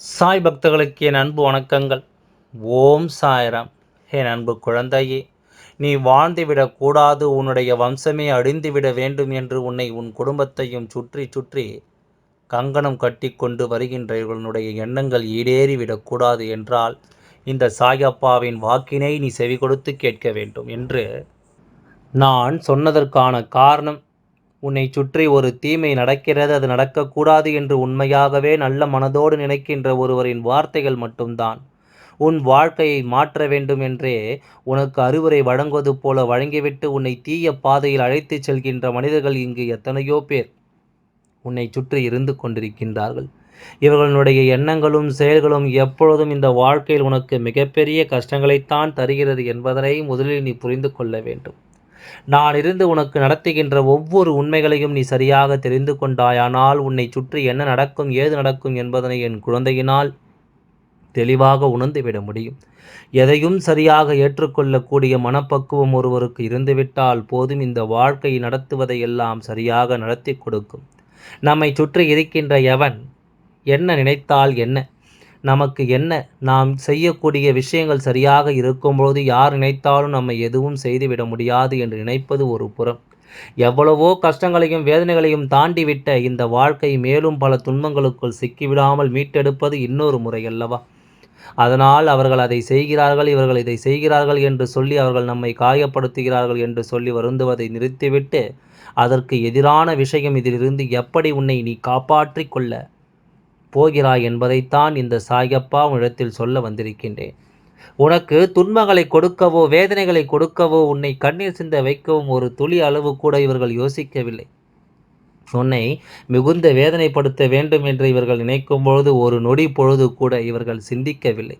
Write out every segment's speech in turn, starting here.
சாய் பக்தர்களுக்கு என் அன்பு வணக்கங்கள். ஓம் சாய்ராம். என் அன்பு குழந்தையே நீ வாழ்ந்துவிடக் கூடாது. உன்னுடைய வம்சமே அழிந்துவிட வேண்டும் என்று உன்னை உன் குடும்பத்தையும் சுற்றி சுற்றி கங்கணம் கட்டி கொண்டு வருகின்ற இவனுடைய எண்ணங்கள் ஈடேறிவிடக்கூடாது என்றால் இந்த சாயப்பாவின் வாக்கினை நீ செவி கொடுத்து கேட்க வேண்டும் என்று நான் சொன்னதற்கான காரணம் உன்னை சுற்றி ஒரு தீமை நடக்கிறது அது நடக்கக்கூடாது என்று உண்மையாகவே நல்ல மனதோடு நினைக்கின்ற ஒருவரின் வார்த்தைகள் மட்டும்தான். உன் வாழ்க்கையை மாற்ற வேண்டும் என்றே உனக்கு அறிவுரை வழங்குவது போல வழங்கிவிட்டு உன்னை தீய பாதையில் அழைத்துச் செல்கின்ற மனிதர்கள் இங்கு எத்தனையோ பேர் உன்னை சுற்றி இருந்து கொண்டிருக்கின்றார்கள். இவர்களுடைய எண்ணங்களும் செயல்களும் எப்பொழுதும் இந்த வாழ்க்கையில் உனக்கு மிகப்பெரிய கஷ்டங்களைத்தான் தருகிறது என்பதனை முதலில் நீ புரிந்து கொள்ள வேண்டும். நான் இருந்து உனக்கு நடத்துகின்ற ஒவ்வொரு உண்மைகளையும் நீ சரியாக தெரிந்து கொண்டாயானால் உன்னை சுற்றி என்ன நடக்கும் ஏது நடக்கும் என்பதனை என் குழந்தையினால் தெளிவாக உணர்ந்துவிட முடியும். எதையும் சரியாக ஏற்றுக்கொள்ளக்கூடிய மனப்பக்குவம் ஒருவருக்கு இருந்துவிட்டால் போதும் இந்த வாழ்க்கையை நடத்துவதை எல்லாம் சரியாக நடத்தி கொடுக்கும். நம்மை சுற்றி இருக்கின்ற எவன் என்ன நினைத்தால் என்ன? நமக்கு என்ன? நாம் செய்யக்கூடிய விஷயங்கள் சரியாக இருக்கும்பொழுது யார் நினைத்தாலும் நம்மை எதுவும் செய்துவிட முடியாது என்று நினைப்பது ஒரு புறம். எவ்வளவோ கஷ்டங்களையும் வேதனைகளையும் தாண்டிவிட்ட இந்த வாழ்க்கை மேலும் பல துன்பங்களுக்குள் சிக்கிவிடாமல் மீட்டெடுப்பது இன்னொரு முறை அல்லவா? அதனால் அவர்கள் அதை செய்கிறார்கள் இவர்கள் இதை செய்கிறார்கள் என்று சொல்லி அவர்கள் நம்மை காயப்படுத்துகிறார்கள் என்று சொல்லி வருந்துவதை நிறுத்திவிட்டு அதற்கு எதிரான விஷயம் இதிலிருந்து எப்படி உன்னை நீ காப்பாற்றிக் கொள்ள போகிறாய் என்பதைத்தான் இந்த சாயப்பா உன்னிடத்தில் சொல்ல வந்திருக்கின்றேன். உனக்கு துன்பங்களை கொடுக்கவோ வேதனைகளை கொடுக்கவோ உன்னை கண்ணீர் சிந்த வைக்கவும் ஒரு துளி அளவு கூட இவர்கள் யோசிக்கவில்லை. உன்னை மிகுந்த வேதனைப்படுத்த வேண்டும் என்று இவர்கள் நினைக்கும் பொழுது ஒரு நொடி பொழுது கூட இவர்கள் சிந்திக்கவில்லை.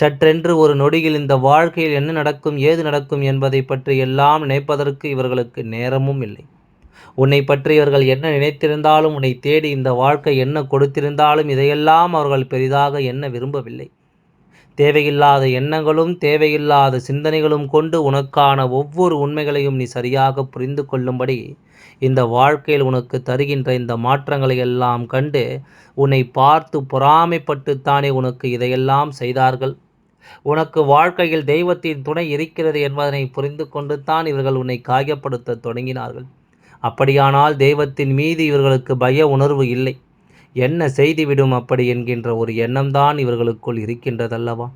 சற்றென்று ஒரு நொடியில் இந்த வாழ்க்கையில் என்ன நடக்கும் ஏது நடக்கும் என்பதை பற்றி எல்லாம் நினைப்பதற்கு இவர்களுக்கு நேரமும் இல்லை. உன்னை பற்றி இவர்கள் என்ன நினைத்திருந்தாலும் உன்னை தேடி இந்த வாழ்க்கை என்ன கொடுத்திருந்தாலும் இதையெல்லாம் அவர்கள் பெரிதாக என்ன விரும்பவில்லை. தேவையில்லாத எண்ணங்களும் தேவையில்லாத சிந்தனைகளும் கொண்டு உனக்கான ஒவ்வொரு உண்மைகளையும் நீ சரியாக புரிந்து கொள்ளும்படி இந்த வாழ்க்கையில் உனக்கு தருகின்ற இந்த மாற்றங்களை எல்லாம் கண்டு உன்னை பார்த்து பொறாமைப்பட்டுத்தானே உனக்கு இதையெல்லாம் செய்தார்கள். உனக்கு வாழ்க்கையில் தெய்வத்தின் துணை இருக்கிறது என்பதனை புரிந்து கொண்டு தான் இவர்கள் உன்னை காயப்படுத்த தொடங்கினார்கள். அப்படியானால் தெய்வத்தின் மீது இவர்களுக்கு பய உணர்வு இல்லை. என்ன செய்துவிடும் அப்படி என்கின்ற ஒரு எண்ணம்தான் இவர்களுக்குள் இருக்கின்றதல்லவா?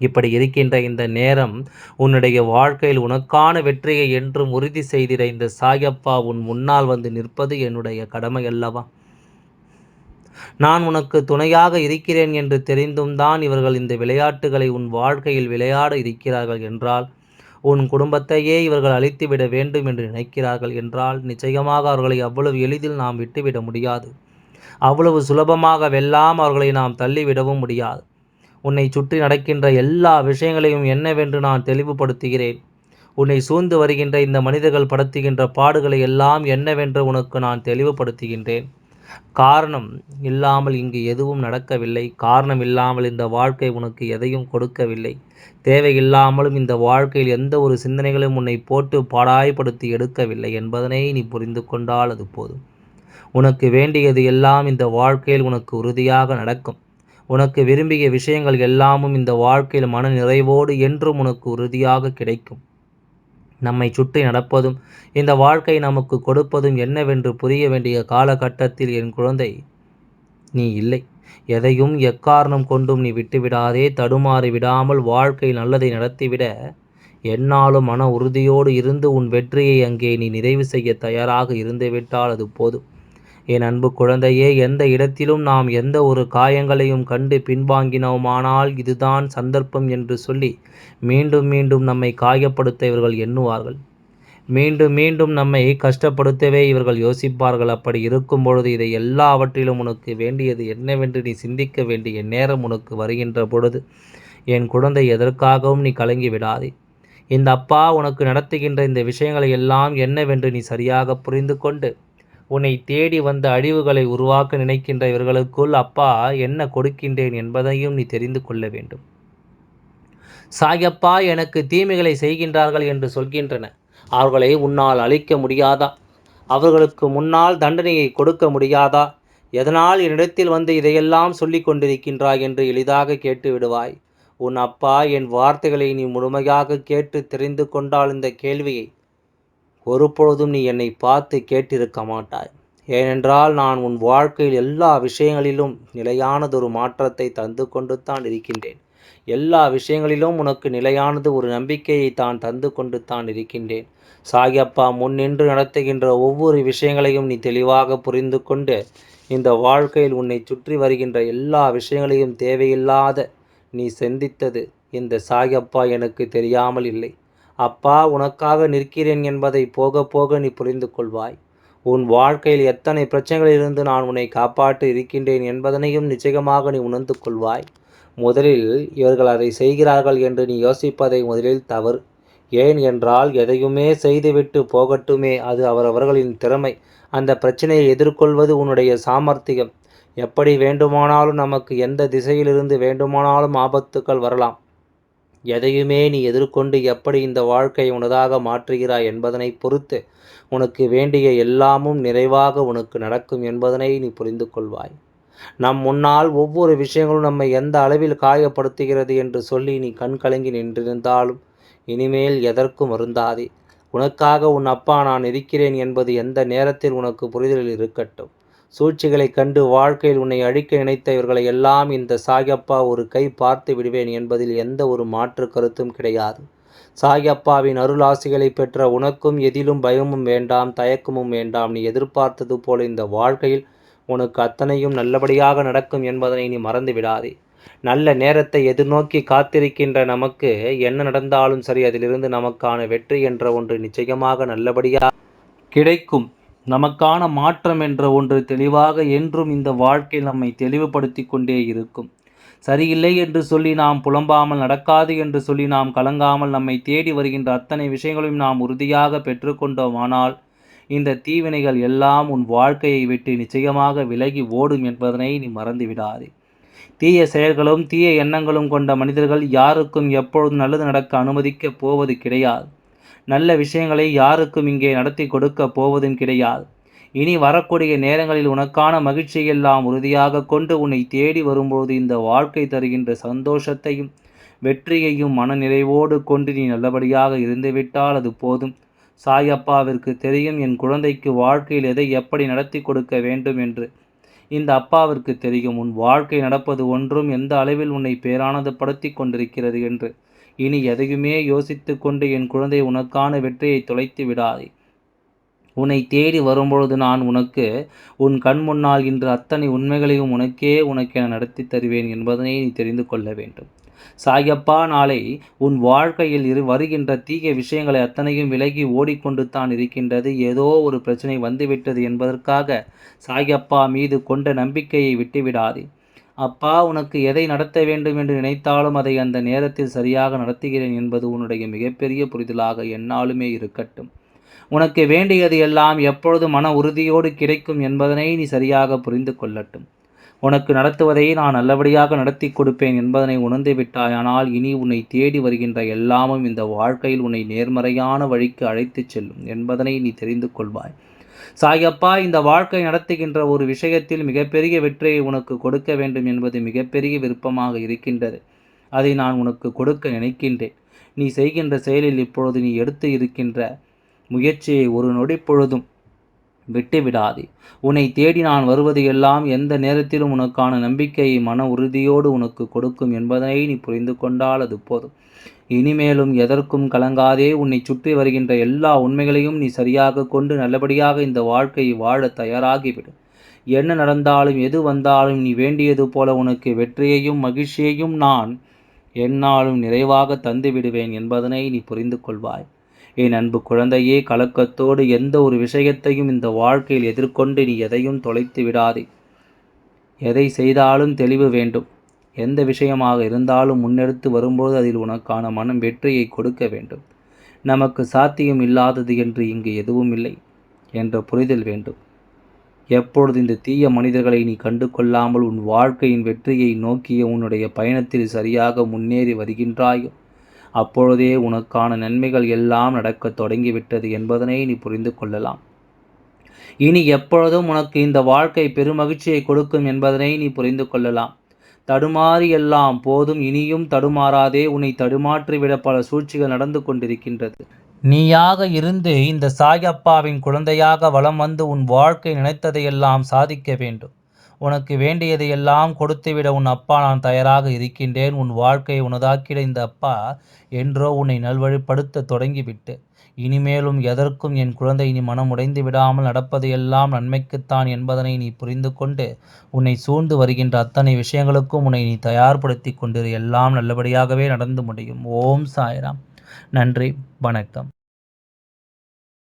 இப்படி இருக்கின்ற இந்த நேரம் உன்னுடைய வாழ்க்கையில் உனக்கான வெற்றியை என்றும் உறுதி செய்திட இந்த சாயப்பா உன் முன்னால் வந்து நிற்பது என்னுடைய கடமை அல்லவா நான் உனக்கு துணையாக இருக்கிறேன் என்று தெரிந்தும் தான் இவர்கள் இந்த விளையாட்டுகளை உன் வாழ்க்கையில் விளையாட இருக்கிறார்கள் என்றால் உன் குடும்பத்தையே இவர்கள் அழித்துவிட வேண்டும் என்று நினைக்கிறார்கள் என்றால் நிச்சயமாக அவர்களை அவ்வளவு எளிதில் நாம் விட்டுவிட முடியாது. அவ்வளவு சுலபமாக வெல்லாம் அவர்களை நாம் தள்ளிவிடவும் முடியாது. உன்னை சுற்றி நடக்கின்ற எல்லா விஷயங்களையும் என்னவென்று நான் தெளிவுபடுத்துகிறேன். உன்னை சூழ்ந்து வருகின்ற இந்த மனிதர்கள் படுத்துகின்ற பாடுகளை எல்லாம் என்னவென்று உனக்கு நான் தெளிவுபடுத்துகின்றேன். காரணம் இல்லாமல் இங்கு எதுவும் நடக்கவில்லை. காரணம் இல்லாமல் இந்த வாழ்க்கை உனக்கு எதையும் கொடுக்கவில்லை. தேவையில்லாமலும் இந்த வாழ்க்கையில் எந்த ஒரு சிந்தனைகளும் உன்னை போட்டு பாடாய்படுத்தி எடுக்கவில்லை என்பதனை நீ புரிந்து கொண்டால் அது போதும். உனக்கு வேண்டியது எல்லாம் இந்த வாழ்க்கையில் உனக்கு உறுதியாக நடக்கும். உனக்கு விரும்பிய விஷயங்கள் எல்லாமும் இந்த வாழ்க்கையில் மன நிறைவோடு என்றும் உனக்கு உறுதியாக கிடைக்கும். நம்மை சுற்றி நடப்பதும் இந்த வாழ்க்கை நமக்கு கொடுப்பதும் என்னவென்று புரிய வேண்டிய காலகட்டத்தில் என் குழந்தை நீ இல்லை. எதையும் எக்காரணம் கொண்டும் நீ விட்டுவிடாதே தடுமாறி விடாமல் வாழ்க்கை நல்லதை நடத்திவிட. என்னாலும் மன உறுதியோடு இருந்து உன் வெற்றியை அங்கே நீ நிறைவு செய்ய தயாராக இருந்துவிட்டால் அது போதும். என் அன்பு குழந்தையே எந்த இடத்திலும் நாம் எந்த ஒரு காயங்களையும் கண்டு பின்வாங்கினோமானால் இதுதான் சந்தர்ப்பம் என்று சொல்லி மீண்டும் மீண்டும் நம்மை காயப்படுத்த இவர்கள் எண்ணுவார்கள். மீண்டும் மீண்டும் நம்மை கஷ்டப்படுத்தவே இவர்கள் யோசிப்பார்கள். அப்படி இருக்கும் பொழுது இதை எல்லாவற்றிலும் உனக்கு வேண்டியது என்னவென்று நீ சிந்திக்க வேண்டிய நேரம் உனக்கு வருகின்ற பொழுது என் குழந்தை எதற்காகவும் நீ கலங்கி விடாதே. இந்த அப்பா உனக்கு நடத்துகின்ற இந்த விஷயங்களை எல்லாம் என்னவென்று நீ சரியாக புரிந்து கொண்டு உன்னை தேடி வந்த அழிவுகளை உருவாக்க நினைக்கின்ற இவர்களுக்குள் அப்பா என்ன கொடுக்கின்றேன் என்பதையும் நீ தெரிந்து கொள்ள வேண்டும். சாயப்பா எனக்கு தீமைகளை செய்கின்றார்கள் என்று சொல்கின்றன. அவர்களை உன்னால் அழிக்க முடியாதா? அவர்களுக்கு முன்னால் தண்டனையை கொடுக்க முடியாதா? எதனால் என்னிடத்தில் வந்து இதையெல்லாம் சொல்லி கொண்டிருக்கின்றாய் என்று எளிதாக கேட்டு விடுவாய். உன் அப்பா என் வார்த்தைகளை நீ முழுமையாக கேட்டு தெரிந்து கொண்டால் இந்த கேள்வியை ஒருபொழுதும் நீ என்னை பார்த்து கேட்டிருக்க மாட்டாய். ஏனென்றால் நான் உன் வாழ்க்கையில் எல்லா விஷயங்களிலும் நிலையானதொரு மாற்றத்தை தந்து கொண்டு தான் இருக்கின்றேன். எல்லா விஷயங்களிலும் உனக்கு நிலையானது ஒரு நம்பிக்கையை தான் தந்து கொண்டு தான் இருக்கின்றேன். சாயப்பா முன்னின்று நடத்துகின்ற ஒவ்வொரு விஷயங்களையும் நீ தெளிவாக புரிந்து கொண்டு இந்த வாழ்க்கையில் உன்னை சுற்றி வருகின்ற எல்லா விஷயங்களையும் தேவையில்லாத நீ சிந்தித்தது இந்த சாகியப்பா எனக்கு தெரியாமல் இல்லை. அப்பா உனக்காக நிற்கிறேன் என்பதை போக போக நீ புரிந்து கொள்வாய். உன் வாழ்க்கையில் எத்தனை பிரச்சனைகளிலிருந்து நான் உன்னை காப்பாற்றி இருக்கின்றேன் என்பதனையும் நிச்சயமாக நீ உணர்ந்து கொள்வாய். முதலில் இவர்கள் அதை செய்கிறார்கள் என்று நீ யோசிப்பதை முதலில் தவறு. ஏன் என்றால் எதையுமே செய்துவிட்டு போகட்டுமே அது அவரவர்களின் திறமை. அந்த பிரச்சனையை எதிர்கொள்வது உன்னுடைய சாமர்த்தியம். எப்படி வேண்டுமானாலும் நமக்கு எந்த திசையிலிருந்து வேண்டுமானாலும் ஆபத்துக்கள் வரலாம். எதையுமே நீ எதிர்கொண்டு எப்படி இந்த வாழ்க்கை உனதாக மாற்றுகிறாய் என்பதனை பொறுத்து உனக்கு வேண்டிய எல்லாமும் நிறைவாக உனக்கு நடக்கும் என்பதனை நீ புரிந்து கொள்வாய் நம் முன்னால் ஒவ்வொரு விஷயங்களும் நம்மை எந்த அளவில் காயப்படுத்துகிறது என்று சொல்லி நீ கண் கலங்கி நின்றிருந்தாலும் இனிமேல் எதற்கும் வருந்தாதே. உனக்காக உன் அப்பா நான் இருக்கிறேன் என்பது எந்த நேரத்தில் உனக்கு புரிதலில் இருக்கட்டும். சூழ்ச்சிகளைக் கண்டு வாழ்க்கையில் உன்னை அழிக்க நினைத்த இவர்களை எல்லாம் இந்த சாயப்பா ஒரு கை பார்த்து விடுவேன் என்பதில் எந்த ஒரு மாற்று கருத்தும் கிடையாது. சாயப்பாவின் அருளாசிகளை பெற்ற உனக்கும் எதிலும் பயமும் வேண்டாம் தயக்கமும் வேண்டாம். நீ எதிர்பார்த்தது போல இந்த வாழ்க்கையில் உனக்கு அத்தனையும் நல்லபடியாக நடக்கும் என்பதனை நீ மறந்து விடாதே நல்ல நேரத்தை எதிர்நோக்கி காத்திருக்கின்ற நமக்கு என்ன நடந்தாலும் சரி அதிலிருந்து நமக்கான வெற்றி என்ற ஒன்று நிச்சயமாக நல்லபடியாக கிடைக்கும். நமக்கான மாற்றம் என்ற ஒன்று தெளிவாக என்றும் இந்த வாழ்க்கை நம்மை தெளிவுபடுத்தி கொண்டே இருக்கும். சரியில்லை என்று சொல்லி நாம் புலம்பாமல் நடக்காது என்று சொல்லி நாம் கலங்காமல் நம்மை தேடி வருகின்ற அத்தனை விஷயங்களையும் நாம் உறுதியாக பெற்றுக்கொண்டோமானால் இந்த தீவினைகள் எல்லாம் உன் வாழ்க்கையை விட்டு நிச்சயமாக விலகி ஓடும் என்பதனை நீ மறந்துவிடாதே. தீய செயல்களும் தீய எண்ணங்களும் கொண்ட மனிதர்கள் யாருக்கும் எப்பொழுதும் நல்லது நடக்க அனுமதிக்கப் போவது கிடையாது. நல்ல விஷயங்களை யாருக்கும் இங்கே நடத்தி கொடுக்க போவதும் கிடையாது. இனி வரக்கூடிய நேரங்களில் உனக்கான மகிழ்ச்சியெல்லாம் உறுதியாக கொண்டு உன்னை தேடி வரும்போது இந்த வாழ்க்கை தருகின்ற சந்தோஷத்தையும் வெற்றியையும் மனநிறைவோடு கொண்டு நீ நல்லபடியாக இருந்துவிட்டால் அது போதும். சாயப்பாவிற்கு தெரியும் என் குழந்தைக்கு வாழ்க்கையில் எதை எப்படி நடத்தி கொடுக்க வேண்டும் என்று. இந்த அப்பாவிற்கு தெரியும் உன் வாழ்க்கை நடப்பது ஒன்றும் எந்த அளவில் உன்னை பேரானதப்படுத்தி கொண்டிருக்கிறது என்று. இனி எதையுமே யோசித்து கொண்டு என் குழந்தை உனக்கான வெற்றியை தொலைத்து விடாதே. உன்னை தேடி வரும்பொழுது நான் உனக்கு உன் கண் முன்னால் இன்று அத்தனை உண்மைகளையும் உனக்கே உனக்கென நடத்தி தருவேன் என்பதனை நீ தெரிந்து கொள்ள வேண்டும். சாயப்பா நாளை உன் வாழ்க்கையில் இரு வருகின்ற தீய விஷயங்களை அத்தனையும் விலகி ஓடிக்கொண்டு தான் இருக்கின்றது. ஏதோ ஒரு பிரச்சனை வந்துவிட்டது என்பதற்காக சாயப்பா மீது கொண்ட நம்பிக்கையை விட்டுவிடாதே. அப்பா உனக்கு எதை நடத்த வேண்டும் என்று நினைத்தாலும் அதை அந்த நேரத்தில் சரியாக நடத்துகிறேன் என்பது உன்னுடைய மிகப்பெரிய புரிதலாக என்னாலுமே இருக்கட்டும். உனக்கு வேண்டியது எல்லாம் எப்பொழுது மன உறுதியோடு கிடைக்கும் என்பதனை நீ சரியாக புரிந்து கொள்ளட்டும். உனக்கு நடத்துவதை நான் நல்லபடியாக நடத்தி கொடுப்பேன் என்பதனை உணர்ந்து விட்டாயானால் இனி உன்னை தேடி வருகின்ற எல்லாமும் இந்த வாழ்க்கையில் உன்னை நேர்மறையான வழிக்கு அழைத்துச் செல்லும் என்பதனை நீ தெரிந்து கொள்வாய். சாயப்பா இந்த வாழ்க்கை நடத்துகின்ற ஒரு விஷயத்தில் மிகப்பெரிய வெற்றியை உனக்கு கொடுக்க வேண்டும் என்பது மிகப்பெரிய விருப்பமாக இருக்கின்றது. அதை நான் உனக்கு கொடுக்க நினைக்கின்றேன். நீ செய்கின்ற செயலில் இப்பொழுது நீ எடுத்து இருக்கின்ற முயற்சியை ஒரு நொடி பொழுதும் விட்டுவிடாதே. உன்னை தேடி நான் வருவது எல்லாம் எந்த நேரத்திலும் உனக்கான நம்பிக்கையை மன உறுதியோடு உனக்கு கொடுக்கும் என்பதனை நீ புரிந்து கொண்டால் அது போதும். இனிமேலும் எதற்கும் கலங்காதே. உன்னை சுற்றி வருகின்ற எல்லா உண்மைகளையும் நீ சரியாக கொண்டு நல்லபடியாக இந்த வாழ்க்கையை வாழ தயாராகிவிடு. என்ன நடந்தாலும் எது வந்தாலும் நீ வேண்டியது போல உனக்கு வெற்றியையும் மகிழ்ச்சியையும் நான் என்னாலும் நிறைவாக தந்து விடுவேன் என்பதனை நீ புரிந்து கொள்வாய். என் அன்பு குழந்தையே கலக்கத்தோடு எந்த ஒரு விஷயத்தையும் இந்த வாழ்க்கையில் எதிர்கொண்டு நீ எதையும் தொலைத்து விடாதே. எதை செய்தாலும் தெளிவு வேண்டும். எந்த விஷயமாக இருந்தாலும் முன்னெடுத்து வரும்போது அதில் உனக்கான மனம் வெற்றியை கொடுக்க வேண்டும். நமக்கு சாத்தியம் இல்லாதது என்று இங்கு எதுவும் இல்லை என்ற புரிதல் வேண்டும். எப்பொழுது இந்த தீய மனிதர்களை நீ கண்டு கொள்ளாமல் உன் வாழ்க்கையின் வெற்றியை நோக்கிய உன்னுடைய பயணத்தில் சரியாக முன்னேறி வருகின்றாயோ அப்பொழுதே உனக்கான நன்மைகள் எல்லாம் நடக்கத் தொடங்கிவிட்டது என்பதனை நீ புரிந்து கொள்ளலாம். இனி எப்பொழுதும் உனக்கு இந்த வாழ்க்கை பெருமகிழ்ச்சியை கொடுக்கும் என்பதனை நீ புரிந்து கொள்ளலாம். தடுமாறி எல்லாம் போதும் இனியும் தடுமாறாதே உன்னை தடுமாற்றிவிட பல சூழ்ச்சிகள் நடந்து கொண்டிருக்கின்றது. நீயாக இருந்து இந்த சாயப்பாவின் குழந்தையாக வலம் வந்து உன் வாழ்க்கை நினைத்ததையெல்லாம் சாதிக்க வேண்டும். உனக்கு வேண்டியதையெல்லாம் கொடுத்துவிட உன் அப்பா நான் தயாராக இருக்கின்றேன். உன் வாழ்க்கையை உனதாக்கிட இந்த அப்பா என்றோ உன்னை நல்வழிப்படுத்த தொடங்கிவிட்டு இனிமேலும் எதற்கும் என் குழந்தை இனி மனம் உடைந்து விடாமல் நடப்பது எல்லாம் நன்மைக்குத்தான் என்பதனை நீ புரிந்து கொண்டு உன்னை சூழ்ந்து வருகின்ற அத்தனை விஷயங்களுக்கும் உன்னை நீ தயார்படுத்தி கொண்டிரு. எல்லாம் நல்லபடியாகவே நடந்து முடியும். ஓம் சாய்ராம். நன்றி. வணக்கம்.